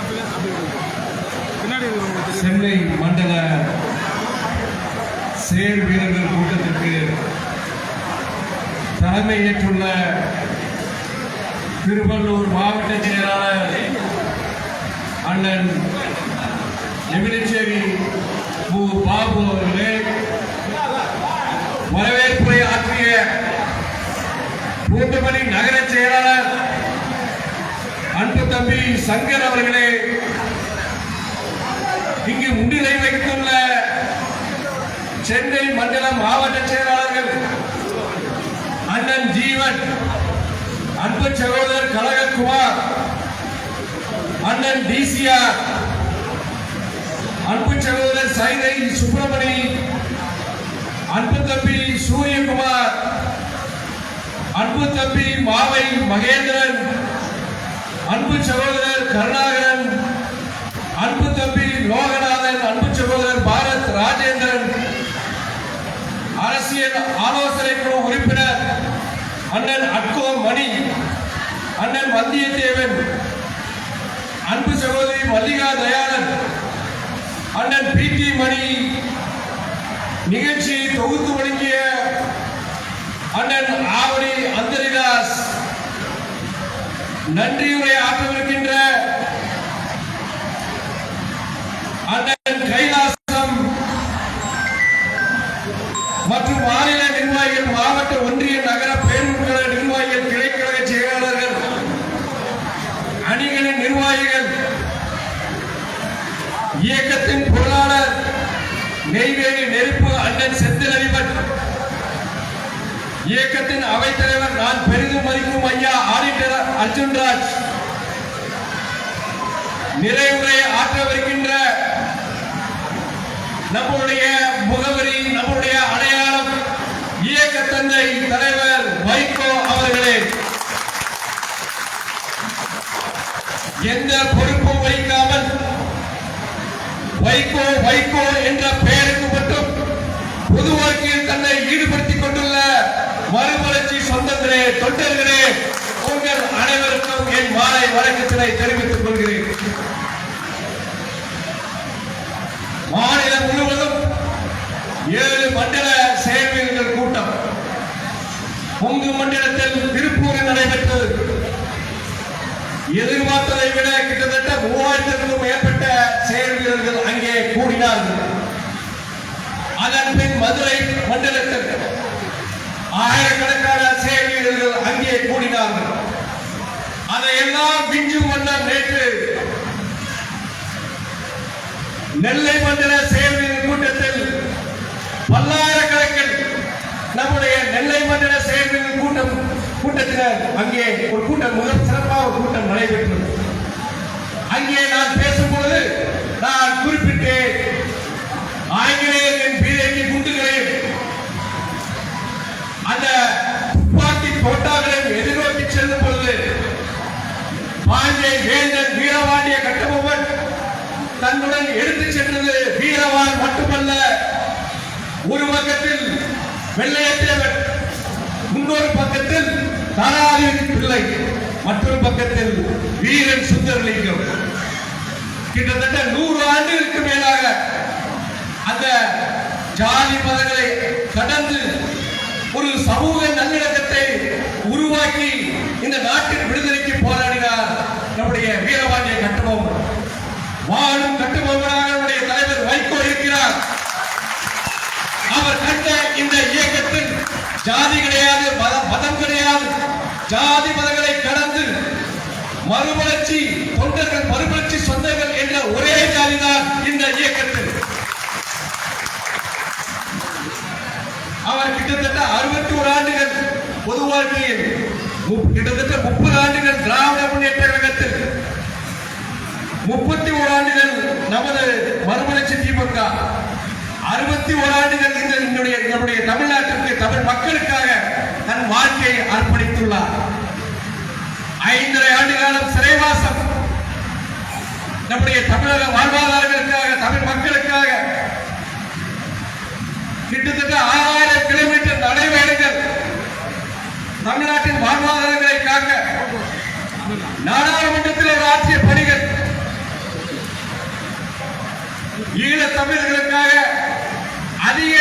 செம்மை சென்னை மண்டல செயல் வீரர்கள் கூட்டத்திற்கு தலைமை ஏற்றுள்ள திருவள்ளூர் மாவட்ட செயலாளர் அண்ணன் எமினச்சேரி மு. பாபு அவர்களே வரவேற்புரை ஆற்றிய பூந்தமல்லி நகர செயலாளர் அன்பு தம்பி சங்கர் அவர்களே இங்கு முன்னிலை வைத்துள்ள சென்னை மண்டல மாவட்ட செயலாளர்கள் அண்ணன் ஜீவன் அன்பு சகோதரர் கனககுமார் அண்ணன் டிசிஆர் அன்பு சகோதரர் சைதை சுப்பிரமணி அன்பு தம்பி சூரியகுமார் அன்பு தம்பி மாவை மகேந்திரன் அன்பு சகோதரர் கருணாகரன் அன்பு தம்பி லோகநாதன் அன்பு சகோதரர் பாரத் ராஜேந்திரன் அரசியல் ஆலோசனை குழு உறுப்பினர் அண்ணன் அட்கோ மணி அண்ணன் வந்தியத்தேவன் அன்பு சகோதரி மல்லிகா தயாளன் அண்ணன் பி டி மணி நிகழ்ச்சியை தொகுத்து வழங்கிய அண்ணன் ஆவணி அந்தரிதாஸ் நன்றியுரை ஆற்றவிருக்கின்ற அந்த இயக்கத்தின் அவைத்தலைவர் நான் பெரிதும் மதிக்கும் ஐயா ஆடிட்டர் அர்ஜுன்ராஜ். நிறைவுரை ஆற்றவிருக்கின்ற நம்முடைய முகவரி நம்முடைய அடையாளம் இயக்க தந்தை தலைவர் வைகோ அவர்களே. எந்த பொறுப்பும் வைக்காமல் வைகோ வைகோ என்ற பெயருக்கு மட்டும் பொது வாழ்க்கையில் தன்னை ஈடுபடுத்தி மறுமலர்ச்சி சொந்தங்களே தொண்டர்களே உங்கள் அனைவருக்கும் என் மாலை வணக்கத்தினை தெரிவித்துக் கொள்கிறேன். மாநிலம் முழுவதும் ஏழு மண்டல செயல்வீரர்கள் கூட்டம். கொங்கு மண்டலத்தில் திருப்பூரில் நடைபெற்றது எதிர்பார்த்ததை விட கிட்டத்தட்ட மூவாயிரத்திற்கும் மேற்பட்ட செயல் வீரர்கள் அங்கே கூடினார்கள். அதன் பின் மதுரை மண்டலத்தில் ஆயிரக்கணக்கான செயல் அங்கே கூடினார்கள். அதையெல்லாம் விஞ்சும் வண்ணம் நேற்று நெல்லை மண்டல செயல்வீரர் கூட்டத்தில் பல்லாயிரக்கணக்கில் நம்முடைய நெல்லை மண்டல செயல்வீரர் கூட்டம் கூட்டத்தினர் அங்கே ஒரு கூட்டம் முதல் சிறப்பாக ஒரு கூட்டம் நடைபெற்றது. அங்கே நான் பேசும்பொழுது பக்கத்தில் வெள்ளையத்தேவர் இன்னொரு பக்கத்தில் தாராதிபதி பிள்ளை மற்றொரு பக்கத்தில் வீரன் சுந்தரலிங்கம். கிட்டத்தட்ட நூறு ஆண்டுகளுக்கு மேலாக அந்த ஜாதி மதங்களை கடந்து ஒரு சமூக நல்லிணக்கத்தை உருவாக்கி இந்த நாட்டின் விடுதலைக்கு போராடினார் நம்முடைய வீரபாண்டிய கட்டபொம்மன். வாழும் கட்டுபவராக நம்முடைய தலைவர் வைகோ இருக்கிறார். அவர் கண்ட இந்த இயக்கத்தில் ஜாதி கிடையாது மதம் மதம் கிடையாது. ஜாதி மதங்களை கடந்து மறுமலர்ச்சி தொண்டர்கள் மறுமலர்ச்சி சொந்தங்கள் என்ற ஒரே ஜாதிதான் இந்த இயக்கத்தில். அவர் கிட்டத்தட்ட அறுபத்தி ஒரு ஆண்டுகள் பொது வாழ்க்கையில் கிட்டத்தட்ட முப்பது ஆண்டுகள் திராவிட முன்னேற்ற கழகத்தில். முப்பத்தி ஓர் ஆண்டுகள் நமது மறுமலர்ச்சி திமுக. அறுபத்தி ஓராண்டுகள் இந்த என்னுடைய நம்முடைய தமிழ்நாட்டிற்கு தமிழ் மக்களுக்காக தன் வாழ்க்கையை அர்ப்பணித்துள்ளார். ஐந்தரை ஆண்டு காலம் சிறைவாசம். நம்முடைய தமிழக வாழ்வாதாரங்களுக்காக தமிழ் மக்களுக்காக கிட்டத்தட்ட ஆறாயிரம் கிலோமீட்டர் நடைபயணங்கள் தமிழ்நாட்டின் வாழ்வாதாரங்களை காக்க நாடாளுமன்றத்தில் அவர் ஆற்றிய பணிகள் ஈழத் தமிழர்களுக்காக அதிக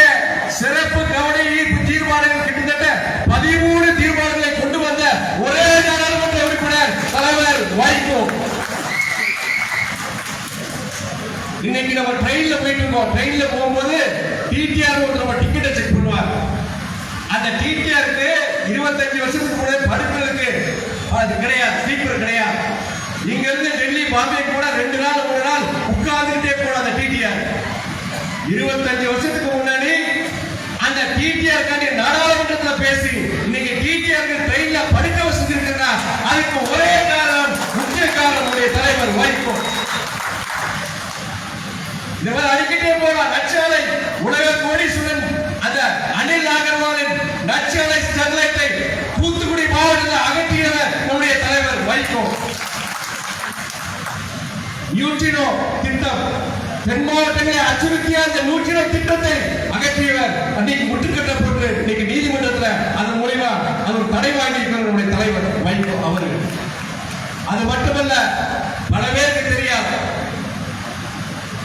சிறப்பு கவன ஈர்ப்பு தீர்மானங்கள் கிட்டத்தட்ட பதிமூணு தீர்மானங்களை கொண்டு வந்த ஒரே நாடாளுமன்ற உறுப்பினர் தலைவர் வைகோ இன்னைக்கு நம்ம ட்ரெயின்ல போயிட்டு இருக்கோம். ட்ரெயின்ல போகும்போது டிடிஆர் நம்ம டிக்கெட்டை செக் பண்ணுவாங்க அந்த டிடிஆருக்கு இருபத்தஞ்சு வருஷத்துக்கு முன்னாடி படுக்கிறதுக்கு அது கிடையாது ஸ்லீப்பர் கிடையாது. இங்க இருந்து டெல்லி பாம்பே கூட ரெண்டு நாள் மூணு நாள் உட்கார்ந்துட்டே போன அந்த டிடிஆர் இருபத்தஞ்சு வருஷத்துக்கு முன்னாடி டிடிஆர் காண்டி நாடாளுமன்றத்துல பேசி இன்னைக்கு டிடிஆர் ட்ரெயின்ல படுக்க வசதி வசதிருக்கிறா அதுக்கு ஒரே காரணம் முக்கிய காரணம் உடைய தலைவர் வைகோ இந்த மாதிரி அடிக்கிட்டே போறான் நச்சாலை உலக கோடீஸ்வரன் அந்த அனில் அகர்வாலின் நச்சாலை ஸ்டெர்லைட்டை தூத்துக்குடி மாவட்டத்தில் அகற்றியவர் நம்முடைய தலைவர் வைகோ நியூட்ரினோ திட்டம். தென் மாவட்டங்களை அச்சுறுத்திய அந்த நூற்றின திட்டத்தை அகற்றியவர் அன்னைக்கு முட்டுக்கட்டப்பட்டு இன்னைக்கு நீதிமன்றத்துல அதன் மூலியமா அது ஒரு தடை வாங்கி நம்முடைய தலைவர் வைகோ அவர்கள். அது மட்டுமல்ல பல பேருக்கு தெரியாது.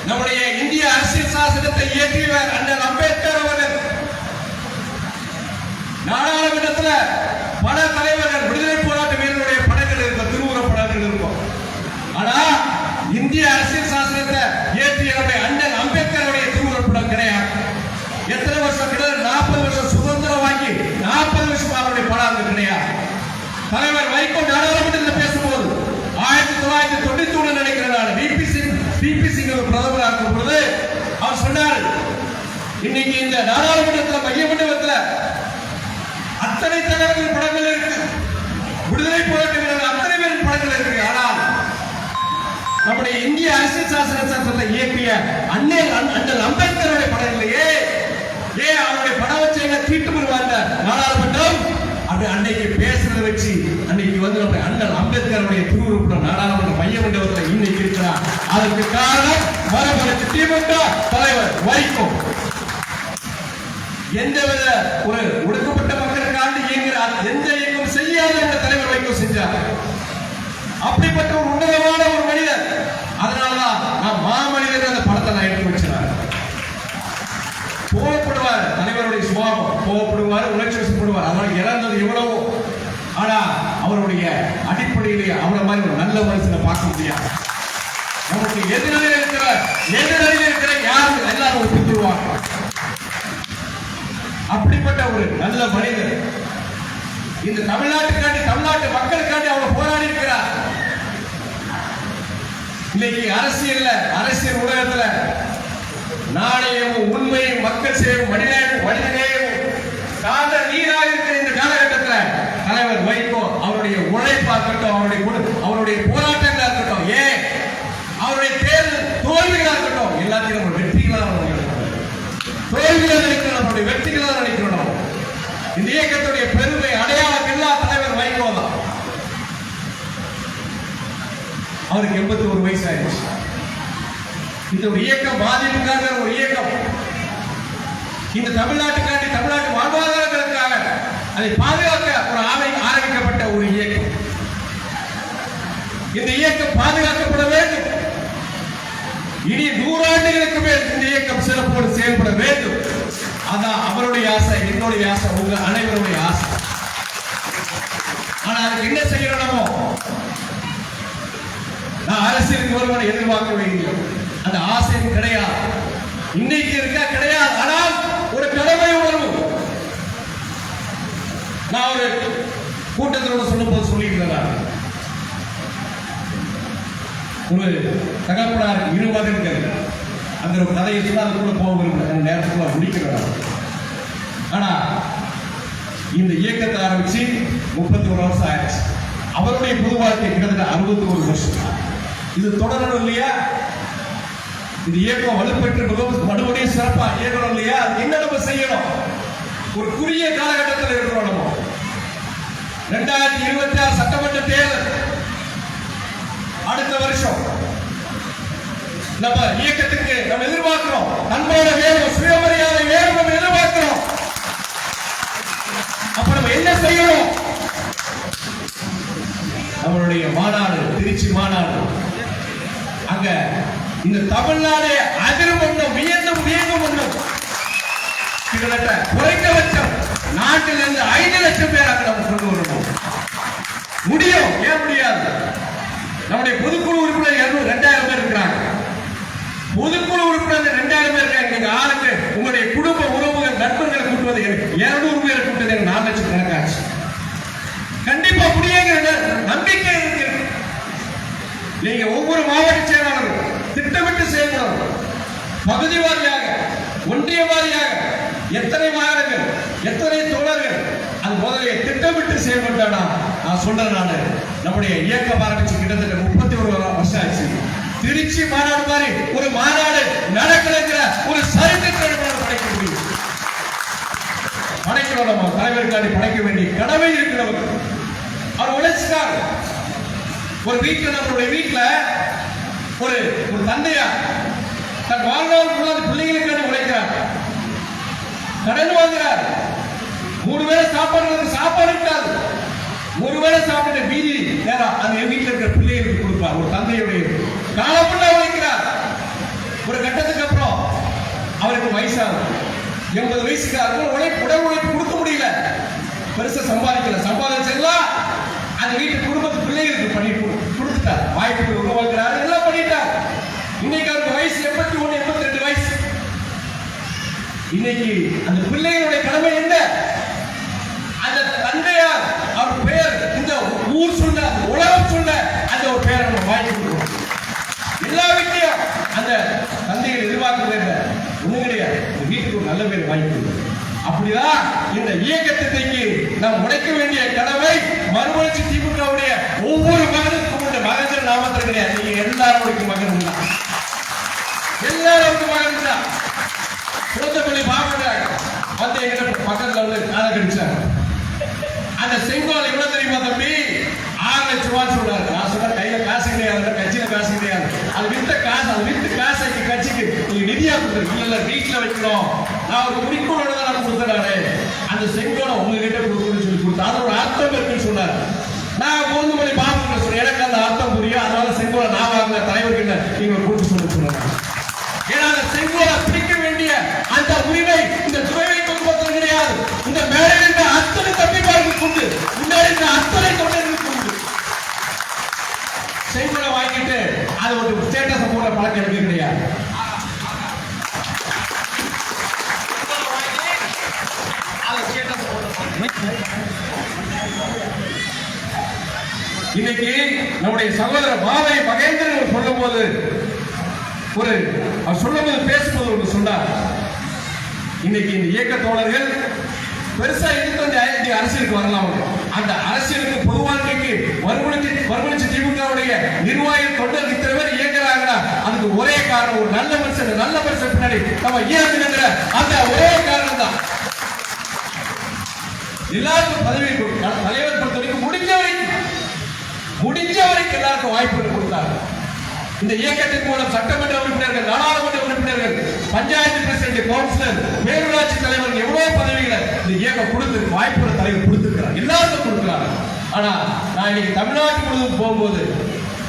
நம்முடைய இந்திய அரசியல் சாசனத்தை இயற்றியவர் அண்ணல் அம்பேத்கர் அவர்கள். நாடாளுமன்றத்துல பல தலைவர்கள் விடுதலை போராட்ட வீரருடைய படங்கள் இருக்கும் திருவுருவ படங்கள் இருக்கும். ஆனா இந்திய அரசியல் நம்முடைய அண்ணன் அம்பேத்கருடைய திருவுருவ படம் கிடையாது. எத்தனை வருஷம் கிட்ட நாற்பது வருஷம் சுதந்திரம் வாங்கி நாற்பது வருஷம் அவருடைய படம் கிடையாது. தலைவர் வைகோ நாடாளுமன்றத்தில் பேசும்போது ஆயிரத்தி தொள்ளாயிரத்தி தொண்ணூத்தி ஒண்ணு நினைக்கிற நான் விபி சிங் விபி சிங் ஒரு பிரதமராக இருக்கும் பொழுது அவர் சொன்னார் இன்னைக்கு இந்த நாடாளுமன்றத்தில் மைய மண்டபத்தில் அத்தனை தலைவர்கள் படங்கள் இருக்கு. விடுதலை போராட்ட வீரர்கள் அத்தனை பேர் படங்கள் இருக்கு ஆனால் நம்முடைய இந்திய அரசியல் சாசன சட்டத்தை இயக்கிய அண்ணே அண்ணல் அம்பேத்கருடைய படம் இல்லையே? ஏன் அவருடைய படம் வச்சு எங்க தீட்டு வருவாங்க நாடாளுமன்றம்? அப்படி அன்னைக்கு பேசுறத வச்சு அன்னைக்கு வந்து நம்முடைய அண்ணல் அம்பேத்கருடைய திருவுருப்பம் நாடாளுமன்ற மைய மண்டபத்தில் இன்னைக்கு இருக்கிறார். அதற்கு காரணம் மரபரத்து திமுக தலைவர் வைகோ எந்தவித ஒரு ஒடுக்கப்பட்ட மக்களுக்காண்டு இயங்குகிறார் எந்த இயக்கம் செய்யாத என்ற தலைவர் வைகோ செஞ்சார். அப்படிப்பட்ட ஒரு உன்னதமான ஒரு மனிதர் அதனாலதான் நான் மாமனிதர் அந்த படத்தை நான் எடுத்து வச்சிருக்கேன் கோவப்படுவார் தலைவருடைய சுபாவம். கோவப்படுவார் உணர்ச்சி வசப்படுவார். அவர் இழந்தது எவ்வளவோ. ஆனா அவருடைய அடிப்படையிலே அவரை மாதிரி ஒரு நல்ல மனுஷனை பார்க்க முடியாது. நமக்கு எதிரில் இருக்கிற எதிரில் இருக்கிற யாரும் எல்லாரும் ஒப்புத்துருவாங்க அப்படிப்பட்ட ஒரு நல்ல மனிதர். இந்த தமிழ்நாட்டுக்காண்டி தமிழ்நாட்டு மக்களுக்காண்டி அவர் போராடி இருக்கிறார். இன்னைக்கு அரசியல்ல அரசியல் உலகத்துல நாணயமும் உண்மையும் மக்கள் சேவும் மனிதநேயம் மனிதநேயமும் சார்ந்த நீராக இருக்கிற இந்த காலகட்டத்துல தலைவர் வைகோ அவருடைய உழைப்பா இருக்கட்டும் அவருடைய அவருடைய போராட்டங்களா இருக்கட்டும் ஏன் அவருடைய தேர்தல் தோல்விகளா இருக்கட்டும் எல்லாத்தையும் நம்ம வெற்றிகளா தோல்விகளா நினைக்கிறோம் நம்மளுடைய வெற்றிகளா நினைக்கிறோம் இந்த இயக்கத்துடைய பெருமை அடையாளம் எல்லா தலைவர் வைகோ தான் அவருக்கு எண்பத்தி ஒரு வயசு ஆயிடுச்சு இந்த ஒரு இயக்கம் பாதிப்புக்காக ஒரு இயக்கம். இந்த தமிழ்நாட்டுக்காண்டி தமிழ்நாட்டு வாழ்வாதாரங்களுக்காக அதை பாதுகாக்க ஒரு ஆமை ஆரம்பிக்கப்பட்ட ஒரு இயக்கம். இந்த இயக்கம் பாதுகாக்கப்பட வேண்டும். இனி நூறாண்டுகளுக்கு மேல் இந்த இயக்கம் சிறப்போடு செயல்பட வேண்டும். அதான் அவருடைய ஆசை என்னுடைய ஆசை உங்க அனைவருடைய ஆசை. ஆனா அதுக்கு என்ன செய்யணுமோ? அரசியலுக்கு வருவனை எதிர்பார்க்க இல்லை அந்த ஆசையும் கிடையாது. இன்னைக்கு இருக்கா? கிடையாது. ஆனால் ஒரு கடமை உணர்வு. நான் ஒரு கூட்டத்தோட சொல்லும் போது சொல்லியிருந்தேன் ஒரு தகப்பனார் இரு மகன்கள் அந்த ஒரு கதையை சொன்னால் அது கூட போக விரும்பல. நேரத்தில் முடிக்கிறார் ஆனா இந்த இயக்கத்தை ஆரம்பிச்சு முப்பத்தி ஒரு வருஷம் ஆயிடுச்சு. அவருடைய புது வாழ்க்கை கிட்டத்தட்ட அறுபத்தி ஒரு வருஷம். இது தொடரணும் இல்லையா? இந்த இயக்கம் வலுப்பெற்று மிகவும் மறுபடியும் சிறப்பா இயக்கணும் இல்லையா? என்ன நம்ம செய்யணும்? ஒரு குறுகிய காலகட்டத்தில் இருக்கிறோம் நம்ம. ரெண்டாயிரத்தி இருபத்தி ஆறு சட்டமன்ற தேர்தல். அடுத்த வருஷம். நம்ம இயக்கத்துக்கு நம்ம எதிர்பார்க்கிறோம். அன்போட வேணும் சுயமரியாதை வேணும் நம்ம எதிர்பார்க்கிறோம். அப்ப நம்ம என்ன செய்யணும்? நம்மளுடைய மாநாடு திருச்சி மாநாடு. ஆக இந்த தமிழ்நாடு அதிரும் பண்ணும் உயர்ந்தும் உயர்ந்தும் பண்ணும் கிட்டத்தட்ட குறைந்தபட்சம் நாட்டில் இருந்து ஐந்து லட்சம் பேர் அங்க நம்ம கொண்டு வரணும் முடியும் ஏன் முடியாது? நம்முடைய பொதுக்குழு உறுப்பினர் இருநூறு ரெண்டாயிரம் பேர் இருக்கிறாங்க. பொதுக்குழு உறுப்பினர் ரெண்டாயிரம் பேர் இருக்காங்க. நீங்க ஆளுக்கு உங்களுடைய குடும்ப உறவுகள் நண்பர்களை கூட்டுவது இருநூறு பேர் கூட்டுவது எனக்கு நாலு லட்சம் கணக்காச்சு கண்டிப்பா முடியுங்கிற நம்பிக்கை இருக்கு. நீங்க ஒவ்வொரு மாவட்டம் திட்டமிட்டு சேர்க்கிறோம் பகுதி வாரியாக ஒன்றிய வாரியாக எத்தனை மாணவர்கள் எத்தனை தோழர்கள் அது முதல்ல திட்டமிட்டு செயல்பட்டானா? நான் சொல்றேன் நானு. நம்முடைய இயக்கம் ஆரம்பிச்சு கிட்டத்தட்ட முப்பத்தி ஒரு வருஷம் ஆச்சு திருச்சி மாநாடு மாதிரி ஒரு மாநாடு நடக்கலைங்கிற ஒரு சரித்திரத்தை படைக்க முடியும். படைக்கிறோம் நம்ம. தலைவருக்காண்டி படைக்க வேண்டிய கடமை இருக்கிறவங்க. அவர் உழைச்சிட்டார். ஒரு வீட்டுல நம்மளுடைய வீட்டுல ஒரு ஒரு தந்தையா? தன் வாழ்நாள் ஃபுல்லாக பிள்ளைகளுக்காண்டி உழைக்கிறார். கடன் வாங்குறார் மூணு வேளை சாப்பாடு சாப்பாடு இருக்காது. ஒரு வேளை சாப்பிட்ட மீதி நேரம் அந்த வீட்டில் இருக்கிற பிள்ளைகளுக்கு கொடுப்பார் ஒரு தந்தையுடைய. காலப்புள்ள உழைக்கிறார். ஒரு கட்டத்துக்கு அப்புறம் அவருக்கு வயசாகும் எண்பது வயசுக்கு அப்புறம் உழைப்பு உடல் உழைப்பு கொடுக்க முடியல. பெருசா சம்பாதிக்கல. சம்பாதிச்செல்லாம் அந்த வீட்டு குடும்பத்து பிள்ளைகளுக்கு பண்ணி கொடுத்துட்டார். வாய்ப்புகள் உருவாக்குறாரு எல்லாம் பண்ணிட்டார் இன்னைக்கு அவருக்கு வயசு எண்பத்தி ஒண்ணு எண்பத்தி ரெண்டு வயசு இன்னைக்கு அந்த பிள்ளைகளுடைய கடமை என்ன? அந்த தந்தையார் அவர் பெயர் இந்த ஊர் சொன்ன உலகம் சொன்ன அந்த ஒரு பெயரை நம்ம வாங்கி கொடுக்கணும். எல்லா வீட்லயும் அந்த தந்தைகள் எதிர்பார்க்கிறது என்ன? கிடையாது வீட்டுக்கு ஒரு நல்ல பேர் வாங்கி கொடுக்கணும் அப்படிதான் இந்த இயக்கத்திற்கு நாம் உடைக்க வேண்டிய கடமை மறுமலர்ச்சி திமுகவுடைய ஒவ்வொரு மகனுக்கும் உண்டு. மகன் நாமத்தில் கிடையாது நீங்க எல்லாரும் மகன் தான் எல்லாருக்கும் மகன் தான் பாக்குறாங்க வந்து எங்கிட்ட பக்கத்துல வந்து காதை கடிச்சாங்க அந்த செங்கோல் எவ்வளவு தெரியுமா தம்பி? ஆறு லட்சம் ரூபாய் சொல்றாரு. நான் சொன்ன கையில காசு கிடையாது கட்சியில காசு கிடையாது. அது வித்த காசு அது வித்து காசைக்கு கட்சிக்கு நீங்க நிதியா கொடுத்துருக்கு இல்ல இல்ல வீட்டுல வைக்கிறோம் நான் ஒரு குறிக்கோளோட தான் நான் அந்த செங்கோலை உங்ககிட்ட கொடுக்கணும்னு சொல்லி கொடுத்தா அது ஒரு அர்த்தம் இருக்குன்னு சொன்னாரு. நான் மூணு மணி பாபு சொன்னேன். எனக்கு அந்த அர்த்தம் புரியும். அதனால செங்கோலை நான் வாங்க தலைவர்கிட்ட நீங்க கூட்டு சொல்லி சொன்னாங்க ஏன்னா அந்த செங்கோலை அந்த உரிமை இந்த துறைவை கொண்டு கிடையாது. இந்த மேடையில் இருந்த அத்தனை தம்பிமார்களுக்கு உண்டு. முன்னாடி இருந்த அத்தனை தொண்டர்களுக்கு உண்டு. செய்முறை வாங்கிட்டு அது ஒரு ஸ்டேட்டஸ் போட பழக்கம் எடுக்க கிடையாது. இன்னைக்கு நம்முடைய சகோதரர் பாவை மகேந்திரன் சொல்லும் போது ஒரு அவர் சொல்லும்போது பேசும்போது ஒன்று சொன்னார். இன்னைக்கு இந்த இயக்க தோழர்கள் பெருசா எதிர்த்து வந்து இந்த அரசியலுக்கு வரலாம் அந்த அரசியலுக்கு பொது வாழ்க்கைக்கு மறுமணிச்சு மறுமணிச்சு திமுகவுடைய நிர்வாகி தொண்டர் இத்தனை பேர் இயங்குறாங்கன்னா அதுக்கு ஒரே காரணம் ஒரு நல்ல மனுஷன் நல்ல மனுஷன் பின்னாடி நம்ம இயங்குங்கிற அந்த ஒரே காரணம் தான். எல்லாருக்கும் பதவி தலைவர் பொறுத்த வரைக்கும் முடிஞ்ச வரைக்கும் முடிஞ்ச வரைக்கும் எல்லாருக்கும் வாய்ப்புகள் கொடுத்தாங்க. இந்த இயக்கத்தின் மூலம் சட்டமன்ற உறுப்பினர்கள் நாடாளுமன்ற உறுப்பினர்கள் பஞ்சாயத்து பிரசிடண்ட் கவுன்சிலர் பேரூராட்சி தலைவர் எவ்வளவு பதவிகளை இந்த இயக்கம் கொடுத்து வாய்ப்புள்ள தலைவர் கொடுத்திருக்கிறார். எல்லாருக்கும் கொடுக்கிறாங்க. ஆனா நான் இன்னைக்கு தமிழ்நாட்டு முழுவதும் போகும்போது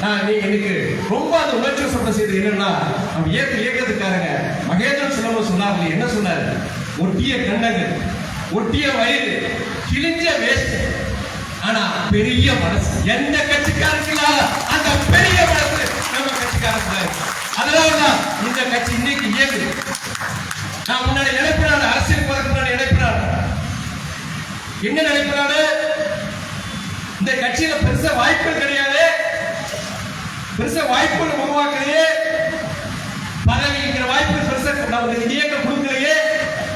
நான் நீ எனக்கு ரொம்ப அந்த உணர்ச்சி சொல்ற செய்தி என்னன்னா நம்ம இயக்க இயக்கத்துக்காரங்க மகேந்திரன் சிலம்பு சொன்னார் என்ன சொன்னார்? ஒட்டிய கண்ணங்கள் ஒட்டிய வயிறு கிழிஞ்ச வேஸ்ட் ஆனா பெரிய மனசு. எந்த கட்சிக்காரங்களா அந்த பெரிய மனசு. நம்ம கட்சிக்காரருக்கு அதனாலதான் இந்த கட்சி இன்னைக்கு இயங்குது. நான் முன்னாடி நினைப்பினாடு அரசியல் போறதுக்கு முன்னாடி நினைப்பினாடு என்ன நினைப்பினாடு இந்த கட்சியில பெருசா வாய்ப்புகள் கிடையாது. பெருசா வாய்ப்புகள் உருவாக்குறதே பதவிங்கிற வாய்ப்பு பெருசா நம்ம இந்த இயக்கம் கொடுக்கலையே.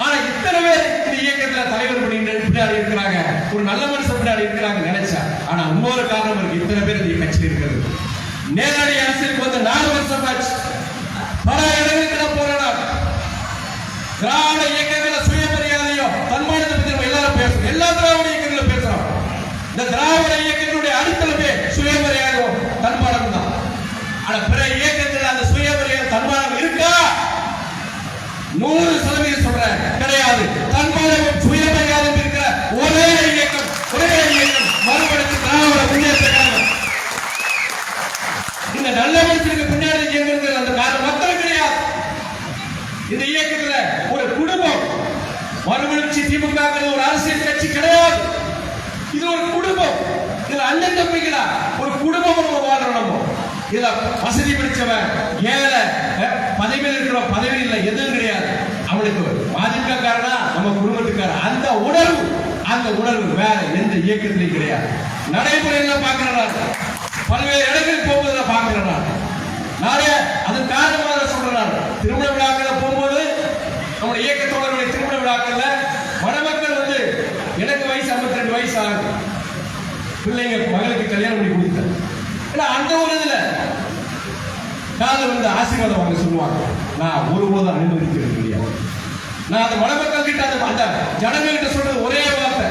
ஆனா இத்தனை பேர் இந்த இயக்கத்துல தலைவர் பண்ணிட்டு பின்னாடி இருக்கிறாங்க. ஒரு நல்ல மனுஷன் பின்னாடி இருக்கிறாங்க நினைச்சா ஆனா இன்னொரு காரணம் இருக்கு. இத்தனை பேர் இந்த கட்சியில் இருக்கிறது. நேரடி அரசியலுக்கு வந்து நாலு வருஷம் ஆச்சு. பல இடங்களுக்கு நான் போறேன் திராவிட இயக்கங்கள சுயமரியாதையும் தன்மானத்தை பத்தி நம்ம எல்லாரும் பேசுறோம். எல்லா திராவிட இயக்கங்களும் பேசுறோம். இந்த திராவிட இயக்கங்களுடைய அடித்தளமே சுயமரியாதையும் தன்மானம் தான் ஆனா பிற இயக்கத்தில் அந்த சுயமரியாதை தன்மானம் இருக்கா? நூறு சதவீதம் சொல்றேன் கிடையாது தன்மானமும் சுயமரியாதையும் இருக்கிற ஒரே இயக்கம் ஒரே இயக்கம் மறுபடியும் திராவிட முன்னேற்ற கழகம் இந்த நல்ல மனுஷனுக்கு பின்னாடி இயங்குறது அந்த காரணம் மக்கள் கிடையாது. இந்த இயக்கத்துல ஒரு குடும்பம். மறுமலர்ச்சி திமுக ஒரு அரசியல் கட்சி கிடையாது. இது ஒரு குடும்பம். இதுல அண்ணன் தம்பிகளா? ஒரு குடும்பம் நம்ம வாழ்றோம் நம்ம இதுல வசதி பிடிச்சவன் ஏழை பதவியில் இருக்கிற பதவி இல்லை எதுவும் கிடையாது. அவனுக்கு மதிக்க நம்ம குடும்பத்துக்கார அந்த உணர்வு அந்த உணர்வு வேற எந்த இயக்கத்திலையும் கிடையாது. நடைமுறையில பார்க்கிறேன் பல்வேறு இடங்களில் போகும்போது பார்க்கிறேன்? நான். நானே அது காரணமாக சொல்றேன் நான். திருமண விழாக்கள் போகும்போது நம்ம இயக்க தோழர்களுடைய திருமண விழாக்கள்ல மணமக்கள் வந்து எனக்கு வயசு 52 ரெண்டு வயசு ஆகுது. பிள்ளைங்க மகளுக்கு கல்யாணம் பண்ணி கொடுத்தேன். ஏன்னா அந்த ஒரு இதுல காதல் வந்து ஆசீர்வாதம் வாங்க சொல்லுவாங்க. நான் ஒருபோதும் அனுமதிக்கிறது கிடையாது நான் அந்த மணமக்கள் கிட்ட அந்த அந்த ஜனங்கள் கிட்ட சொல்றது ஒரே வார்த்தை.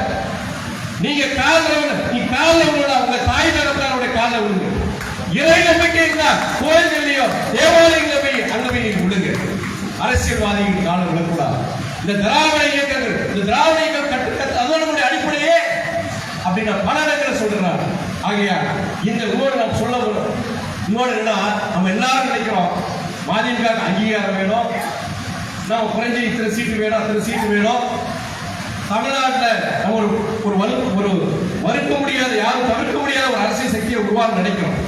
கோயில்களையோ தேவாலயங்களை கோயில்கள்லயோ போய் அங்க போய் விழுங்க. அரசியல்வாதிகள் காலம் விழக்கூடாது இந்த திராவிட இயக்கங்கள் இந்த திராவிட இயக்கம் கட்டு அதோட நம்முடைய அடிப்படையே அப்படின்னு பல இடங்களை சொல்றாங்க. ஆகையா இந்த இன்னொரு நாம் சொல்ல போறோம். இன்னொரு என்ன நம்ம எல்லாரும் நினைக்கிறோம். மாதிரிக்காக அங்கீகாரம் வேணும். நம்ம குறைஞ்சி இத்தனை சீட்டு வேணும் அத்தனை சீட்டு வேணும். தமிழ்நாட்டில் நம்ம ஒரு ஒரு வலு ஒரு மறுக்க முடியாத யாரும் தவிர்க்க முடியாத ஒரு அரசியல் சக்தியை உருவாக்க நினைக்கிறோம்.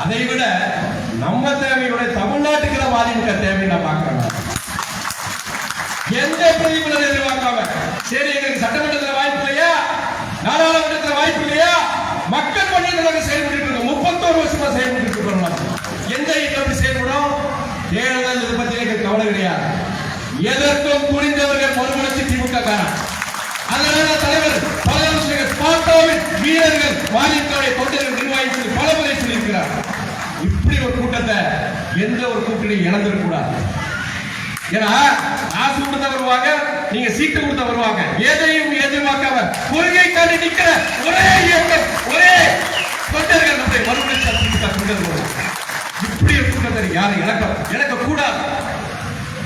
அதை விட நம்ம தேவையுடைய தமிழ்நாட்டுக்கு தான் தேவை நான் பார்க்கிறேன். எந்த பிரதிபலன் எதிர்பார்க்காம சரி எங்களுக்கு சட்டமன்றத்தில் வாய்ப்பு இல்லையா? நாடாளுமன்றத்தில் வாய்ப்பு இல்லையா? மக்கள் மன்றத்தில் செயல்பட்டு இருக்கோம். முப்பத்தோரு வருஷமா செயல்பட்டு இருக்கோம் எந்த இயக்கம் செயல்படும் தேர்தல் இதை பத்தி எனக்கு கவலை கிடையாது. எதற்கும் புரிந்தவர்கள் மறுமலர்ச்சி திமுக காரணம் அதனால தலைவர் பலரும் ஸ்பாட்டாவின் வீரர்கள் மாநிலத்துடைய தொண்டர்கள் நிர்வாகிகள் பல முறை சொல்லியிருக்கிறார். இப்படி ஒரு கூட்டத்தை எந்த ஒரு கூட்டணி இழந்துடக்கூடாது. ஏன்னா காசு கொடுத்த வருவாங்க நீங்க சீட்டு கொடுத்த வருவாங்க. எதையும் எதிர்பார்க்காம கொள்கைக்காண்டி நிக்கிற ஒரே இயக்கம் ஒரே தொண்டர்கள் நம்முடைய மறுபடியும் திமுக தொண்டர்கள் இப்படி ஒரு கூட்டத்தை யாரும் இழக்க இழக்க கூடாது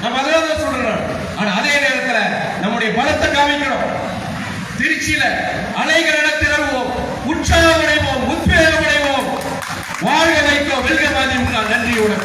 நம்ம அதான் தான் சொல்றோம். ஆனா அதே நேரத்துல நம்முடைய பலத்தை காமிக்கணும் திருச்சியில அலைகள் இடத்திலவும் உற்சாகம் அடைவோம் உத்வேகம் அடைவோம் வாழ்க வைக்கோ வெல்க மதிமுக நன்றியுடன்